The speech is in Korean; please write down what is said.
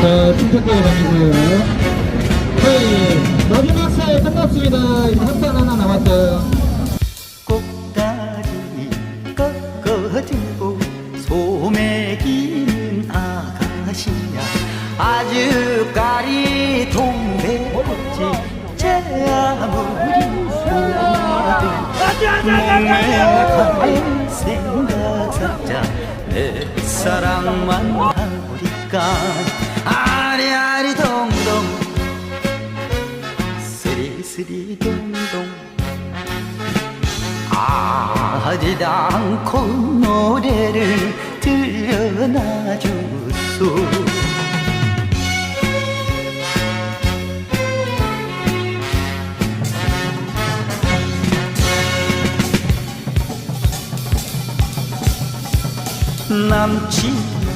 자, 침착하게 다니고요. 저희 마지막 사회 끝났습니다. 이제 한판 하나 남았어요. 꼭다리 꺾어지고 소매기는 아가씨야 아주까리 동백꽃이 제 아무리 소라도 몸에 가는 생각 살자 내 사랑만 하니까 아리아 스리스리 동동. 아지도 않고 노래를 들려놔 주소. 남친